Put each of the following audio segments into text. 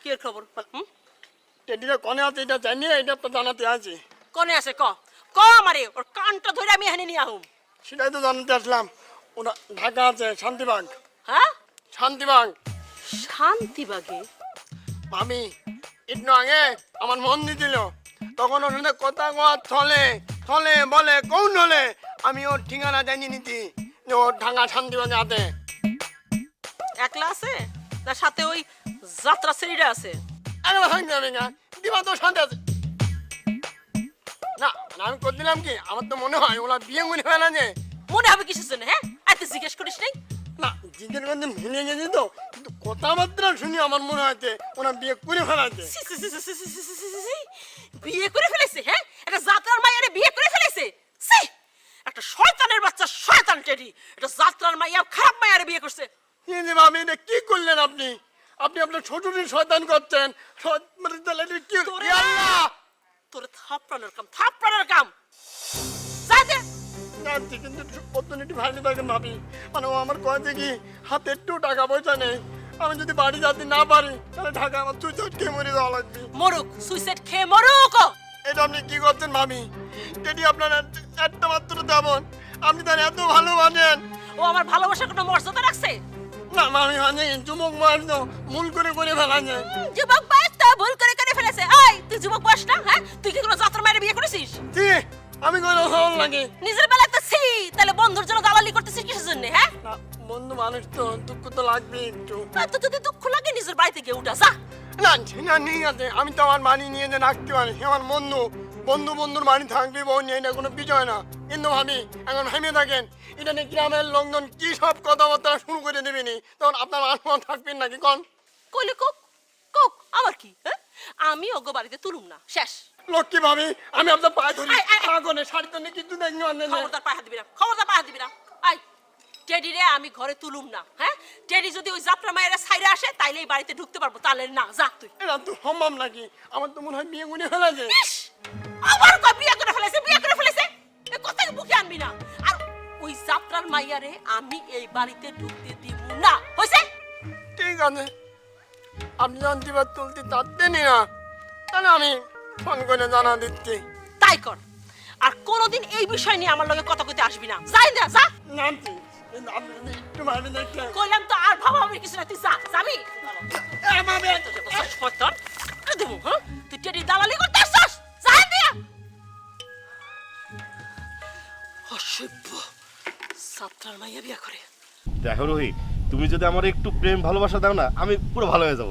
কি এর খবর হুম? টেডিটা কনে আছে এটা জানি এটা তো জানাতে আছে। কনে আছে ক। ক আমারে ওর কানটা ধরে আমি এখানে নিয়ে আহুম। সেটাই তো জানাতে আসলাম। ওরা ঢাকা আছে শান্তিবাগ। হ্যাঁ? শান্তিবাগ। শান্তিবাগে? আমি একটু আগে আমার মন দিছিল। তখন ওর সাথে কথা কওয়া চলে চলে বলে কোন হলে আমি ওর ঠিকানা জানি নিতি যে ওর ঢাকা শান্তিবাগে আছে। একলা আছে? না সাথে ওই যাত্রা শ্রেণীটা আছে না না কি আমার তো মনে হয় বিয়ে মনে হয় না যে মনে হবে কিসের জন্য হ্যাঁ এত জিজ্ঞেস করিস নাই না জিজ্ঞেস করতে ভুলে গেছি তো শুনি আমার মনে হয়েছে বিয়ে করে ফেলাছে বিয়ে করে ফেলেছে হ্যাঁ এটা যাত্রার বিয়ে করে ফেলেছে একটা শয়তানের বাচ্চা শয়তান টেডি এটা যাত্রার মাইয়া খারাপ মায়ের বিয়ে করছে কি করলেন আপনি আপনি আপনার ছোটটির শয়তান করছেন। মানে তাহলে কি? আল্লাহ! তোরে থাপড়ানোর কাম থাপড়ানোর কাম। জানছি কিন্তু অর্থনীতি ভালো থাকেন ভাবি। মানে ও আমার হাতে একটু টাকা পয়সা নেই। আমি যদি বাড়ি যেতে না পারি তাহলে ঢাকা আমার মরে লাগবে। মরুক সুইসাইড খেয়ে মরুক এটা আপনি কি করছেন ভাবি? যেটি আপনার একটা মাত্র আপনি তার এত ভালো ভালোবাসেন ও আমার ভালোবাসার কোনো মর্যাদা রাখছে? মামি মানে যুবক মারতো মূল করে করে ফেলা যায়। যুবক বয়স তো ভুল করে করে ফেলেছে। এই তুই যুবক বয়স না হ্যাঁ? তুই কি কোনো যাত্রা মায়ের বিয়ে করেছিস? জি আমি কোনো ভালো লাগে নিজের বেলায় তো ছি তাহলে বন্ধুর জন্য দালালি করতেছিস কিসের জন্য হ্যাঁ? বন্ধু মানুষ তো দুঃখ তো লাগবে একটু। তো যদি দুঃখ লাগে নিজের বাড়িতে গিয়ে উঠা যা। না না ঠিক আছে আমি তো আমার বাড়ি নিয়ে যে রাখতে পারি আমার বন্ধু। বন্ধু বন্ধুর বাড়ি থাকবে বউ নিয়ে এটা কোনো বিষয় না। কিন্তু ভাবি এখন হেমে থাকেন। এটা নিয়ে গ্রামের লোকজন কি সব কথাবার্তা শুরু করে দেবেনি তখন আপনার আত্মা থাকবেন নাকি কন? কইলে কোক কোক আমার কি হ্যাঁ? আমি ওগো বাড়িতে তুলুম না শেষ। লক্ষ্মী ভাবি আমি আপনার পায়ে ধরি। আগুনে শাড়ি তো নিয়ে কিন্তু দেখি খবরদার পায়ে হাত দিবি না খবরদার পায়ে হাত দিবি না। আই টেডি রে আমি ঘরে তুলুম না হ্যাঁ? টেডি যদি ওই যাত্রা মায়েরা সাইরে আসে তাইলে এই বাড়িতে ঢুকতে পারব তাহলে না যা তুই। এটা তো সম্ভব নাকি? আমার তো মনে হয় বিয়ে গুনে ইস, আবার কয় বিয়ে কথা না আর ওই যাত্রার মাইয়ারে আমি এই বাড়িতে ঢুকতে দিব না হইছে ঠিক আছে আপনি দিবার তুলতে চাচ্ছেনই না তাহলে আমি ফোন করে জানা দিচ্ছি তাই কর আর কোনোদিন এই বিষয় নিয়ে আমার লগে কথা কইতে আসবি না যাই না যা নামছি কইলাম তো আর ভাবা ভাবি কিছু না তুই যা যাবি অসভ্য। যাত্রার মাইয়া বিয়া করে। দেখো রোহিত তুমি যদি আমার একটু প্রেম ভালোবাসা দাও না আমি পুরো ভালো হয়ে যাব।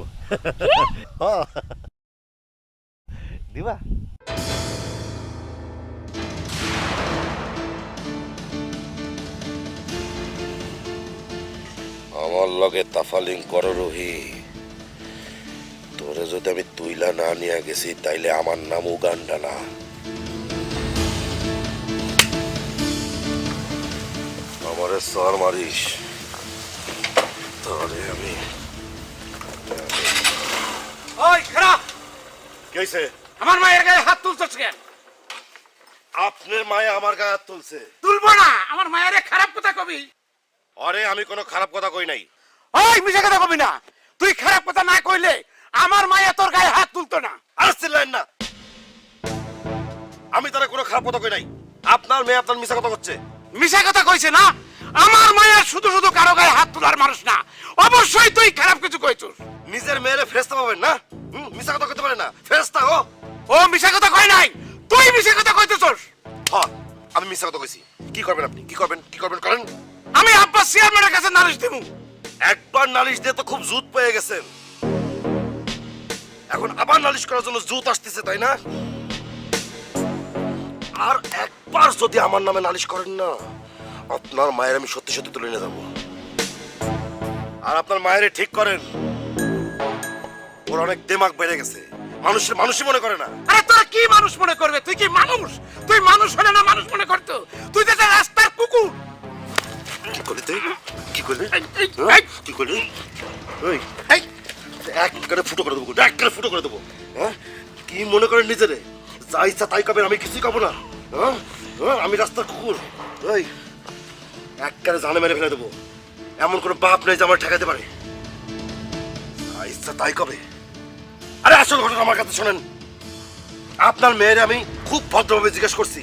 হ্যাঁ। দিবা? আমার লগে তাফালিং করো রোহি। তোরে যদি আমি তুইলা না নিয়ে গেছি তাইলে আমার নাম উগান্ডা না সর মারিস তোরে আমি ওই খারাপ কি হয়েছে আমার মায়ের গায়ে হাত তুলছস কেন আপনার মায়ে আমার গায়ে হাত তুলছে তুলবো না আমার মায়ের খারাপ কথা কবি আরে আমি কোনো খারাপ কথা কই নাই ওই মিশা কথা কবি না তুই খারাপ কথা না কইলে আমার মায়া তোর গায়ে হাত তুলতো না আর চিল্লেন না আমি তারা কোনো খারাপ কথা কই নাই আপনার মেয়ে আপনার মিশা কথা করছে মিশা কথা কইছে না আমার মায়ের শুধু শুধু কারও গায়ে হাত তোলার মানুষ না। অবশ্যই তুই খারাপ কিছু কইছস। নিজের মেয়েরে ফেরস্তা পাবেন না? হুম, মিশা কথা করতে পারে না। ফেরস্তা ও। ও মিশা কথা কই নাই। তুই মিশা কথা কইতেছস। হ্যাঁ আমি মিশা কথা কইছি। কি করবেন আপনি? কি করবেন? কি করবেন করেন? আমি আব্বাস চেয়ারম্যানের কাছে নালিশ দেবো একবার নালিশ দিয়ে তো খুব জুত পেয়ে গেছেন। এখন আবার নালিশ করার জন্য জুত আসতেছে তাই না? আর একবার যদি আমার নামে নালিশ করেন না আপনার মায়ের আমি সত্যি সত্যি তুলে নিয়ে যাব। আর আপনার মায়ের ঠিক করেন ওর অনেক দেমাগ বেড়ে গেছে। মানুষের মানুষই মনে করে না। আরে তোরা কি মানুষ মনে করবে? তুই কি মানুষ? তুই মানুষ হলে না মানুষ মনে করতো? তুই তো রাস্তার কুকুর। কি করলি তুই? কি করলি? হ্যাঁ? কি করলি? ওই এক করে ফুটো করে দেবো এক করে ফুটো করে দেবো। হ্যাঁ? কি মনে করেন নিজেরে? যা ইচ্ছা তাই কবেন আমি কিছুই কব না। হ্যাঁ? হ্যাঁ? আমি রাস্তার কুকুর। ওই এক কারে জানে মেরে ফেলে দেবো। এমন কোনো বাপ নেই যে আমার ঠেকাতে পারে। ইচ্ছা তাই কবে আরে আসল ঘটনা আমার কাছে শোনেন। আপনার মেয়ের আমি খুব ভদ্রভাবে জিজ্ঞেস করছি।